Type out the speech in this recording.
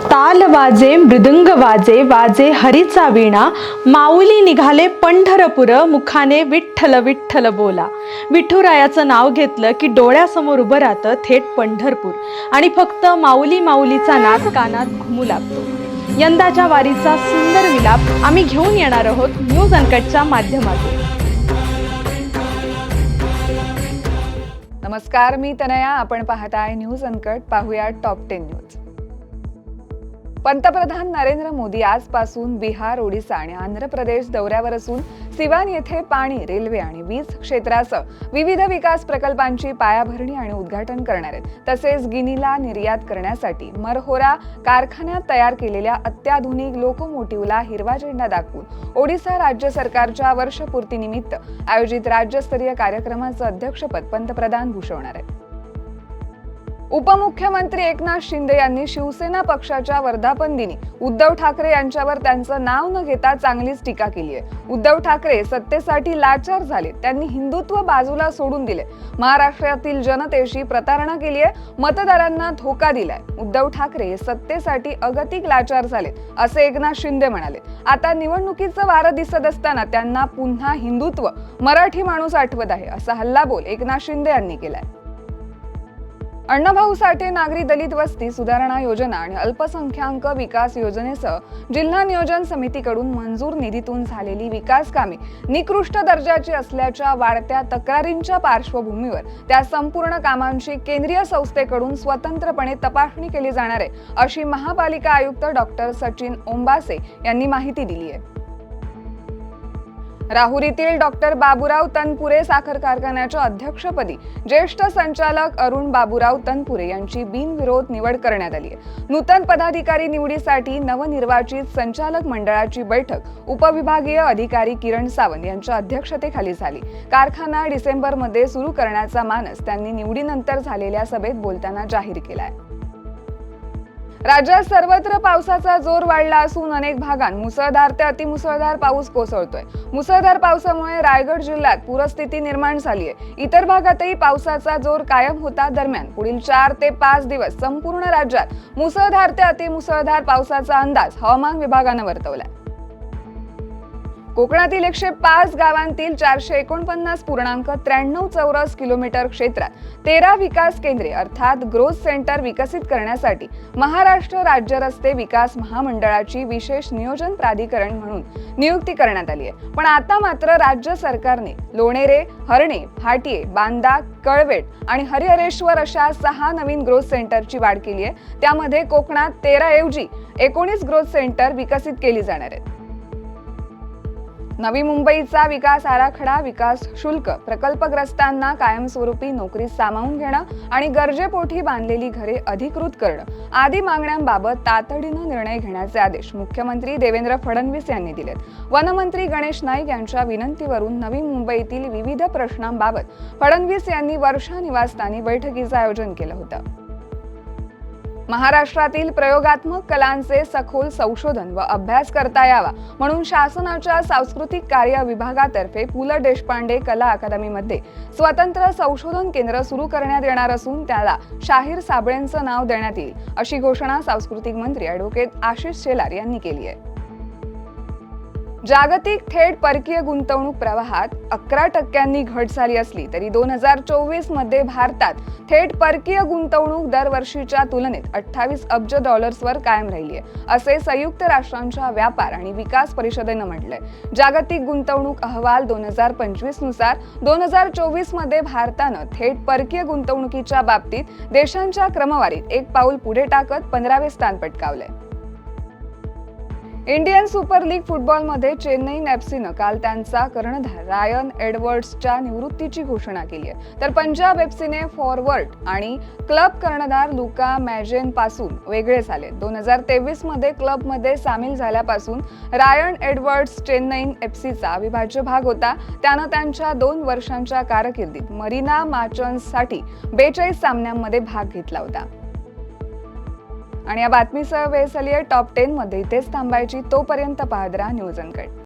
ताल वाजे मृदुंग वाजे वाजे हरीचा वीणा माऊली निघाले पंढरपुर मुखाने विठ्ठल विठ्ठल बोला. विठुरायाचं नाव घेतलं की डोळ्यासमोर उभं राहतं थेट पंढरपूर. आणि फक्त माऊली माऊलीचा नाद कानात घुमू लागतो. यंदाच्या वारीचा सुंदर विलाप आम्ही घेऊन येणार आहोत न्यूज अनकटच्या माध्यमातून. नमस्कार मी तनया. आपण पाहताय न्यूज अनकट. पाहूया टॉप टेन न्यूज. पंतप्रधान नरेंद्र मोदी आजपासून बिहार ओडिसा आणि आंध्र प्रदेश दौऱ्यावर असून सिवान येथे पाणी रेल्वे आणि वीज क्षेत्रासह विविध विकास प्रकल्पांची पायाभरणी आणि उद्घाटन करणार आहेत. तसेच गिनीला निर्यात करण्यासाठी मरहोरा कारखान्यात तयार केलेल्या अत्याधुनिक लोकोमोटिव्हला हिरवा झेंडा दाखवून ओडिसा राज्य सरकारच्या वर्षपूर्तीनिमित्त आयोजित राज्यस्तरीय कार्यक्रमाचं अध्यक्षपद पंतप्रधान भूषवणार आहेत. उपमुख्यमंत्री एकनाथ शिंदे यांनी शिवसेना पक्षाच्या वर्धापन दिनी उद्धव ठाकरे यांच्यावर त्यांचं नाव न घेता चांगलीच टीका केली आहे. उद्धव ठाकरे सत्तेसाठी लाचार झाले. त्यांनी हिंदुत्व बाजूला सोडून दिले. महाराष्ट्रातील जनतेशी प्रतारणा केली आहे. मतदारांना धोका दिलाय. उद्धव ठाकरे सत्तेसाठी अगतिक लाचार झाले असे एकनाथ शिंदे म्हणाले. आता निवडणुकीचं वारं दिसत असताना त्यांना पुन्हा हिंदुत्व मराठी माणूस आठवत आहे असा हल्लाबोल एकनाथ शिंदे यांनी केलाय. अण्णाभाऊ साठे नागरी दलित वस्ती सुधारणा योजना आणि अल्पसंख्याक विकास योजनेसह जिल्हा नियोजन समितीकडून मंजूर निधीतून झालेली विकास कामे निकृष्ट दर्जाची असल्याच्या वाढत्या तक्रारींच्या पार्श्वभूमीवर त्या संपूर्ण कामांची केंद्रीय संस्थेकडून स्वतंत्रपणे तपासणी केली जाणार आहे अशी महापालिका आयुक्त डॉक्टर सचिन ओंबासे यांनी माहिती दिली आहे. राहुरीतील डॉक्टर बाबुराव तनपुरे साखर कारखान्याच्या अध्यक्षपदी ज्येष्ठ संचालक अरुण बाबुराव तनपुरे यांची बिनविरोध निवड करण्यात आली आहे. नूतन पदाधिकारी निवडीसाठी नवनिर्वाचित संचालक मंडळाची बैठक उपविभागीय अधिकारी किरण सावंत यांच्या अध्यक्षतेखाली झाली. कारखाना डिसेंबरमध्ये सुरू करण्याचा मानस त्यांनी निवडीनंतर झालेल्या सभेत बोलताना जाहीर केला आहे. राज्यात सर्वत्र पावसाचा जोर वाढला असून अनेक भागांत मुसळधार ते अतिमुसळधार पाऊस कोसळतोय. मुसळधार पावसामुळे रायगड जिल्ह्यात पूरस्थिती निर्माण झाली आहे. इतर भागातही पावसाचा जोर कायम होता दरम्यान. पुढील चार ते पाच दिवस संपूर्ण राज्यात मुसळधार ते अतिमुसळधार पावसाचा अंदाज हवामान विभागानं वर्तवलाय. कोकणातील एकशे पाच गावांतील चारशे एकोणपन्नास पूर्णांक त्र्याण्णव चौरस किलोमीटर क्षेत्रात तेरा विकास केंद्रे अर्थात ग्रोथ सेंटर विकसित करण्यासाठी महाराष्ट्र राज्य रस्ते विकास महामंडळाची विशेष नियोजन प्राधिकरण म्हणून नियुक्ती करण्यात आली आहे. पण आता मात्र राज्य सरकारने लोणेरे हरणे फाटिये बांदा कळवेट आणि हरिहरेश्वर अशा सहा नवीन ग्रोथ सेंटरची वाढ केली आहे. त्यामध्ये कोकणात तेरा ऐवजी एकोणीस ग्रोथ सेंटर विकसित केली जाणार आहेत. नवी मुंबईचा विकास आराखडा विकास शुल्क प्रकल्पग्रस्तांना कायमस्वरूपी नोकरी सामावून घेणं आणि गरजेपोटी बांधलेली घरे अधिकृत करणं आदी मागण्यांबाबत तातडीनं निर्णय घेण्याचे आदेश मुख्यमंत्री देवेंद्र फडणवीस यांनी दिलेत. वनमंत्री गणेश नाईक यांच्या विनंतीवरून नवी मुंबईतील विविध प्रश्नांबाबत फडणवीस यांनी वर्षा निवासस्थानी बैठकीचं आयोजन केलं होतं. महाराष्ट्रातील प्रयोगात्मक कलांचे सखोल संशोधन व अभ्यास करता यावा म्हणून शासनाच्या सांस्कृतिक कार्य विभागातर्फे पु ल देशपांडे कला अकादमीमध्ये स्वतंत्र संशोधन केंद्र सुरू करण्यात येणार असून त्याला शाहीर साबळेंचं नाव देण्यात येईल अशी घोषणा सांस्कृतिक मंत्री ॲडव्होकेट आशिष शेलार यांनी केली आहे. जागतिक थेट परकीय गुंतवणूक प्रवाहात अकरा टक्क्यांनी घट झाली असली तरी दोन हजार चोवीसमध्ये भारतात थेट परकीय गुंतवणूक दरवर्षीच्या तुलनेत अठ्ठावीस अब्ज डॉलर्सवर कायम राहिली आहे असे संयुक्त राष्ट्रांच्या व्यापार आणि विकास परिषदेनं म्हटलंय. जागतिक गुंतवणूक अहवाल दोन हजार पंचवीसनुसार दोन हजार चोवीसमध्ये भारतानं थेट परकीय गुंतवणुकीच्या बाबतीत देशांच्या क्रमवारीत एक पाऊल पुढे टाकत पंधरावे स्थान पटकावलंय. इंडियन सुपर लीग फुटबॉलमध्ये चेन्नई नॅप्सीनं काल त्यांचा कर्णधार रायन एडवर्ड्सच्या निवृत्तीची घोषणा केली आहे. तर पंजाब एफसीने फॉरवर्ड आणि क्लब कर्णधार लुका मॅजेन पासून वेगळे झाले दोन हजार तेवीसमध्ये क्लबमध्ये सामील झाल्यापासून रायन एडवर्ड्स चेन्नई एफसीचा अविभाज्य भाग होता. त्यानं त्यांच्या दोन वर्षांच्या कारकिर्दीत मरीना माचन्ससाठी बेचाळीस सामन्यांमध्ये भाग घेतला होता. आणि या बातमीसह वेळ झाली आहे टॉप टेनमध्ये. इथेच थांबायची तोपर्यंत पाहत राहा न्यूज अनकट.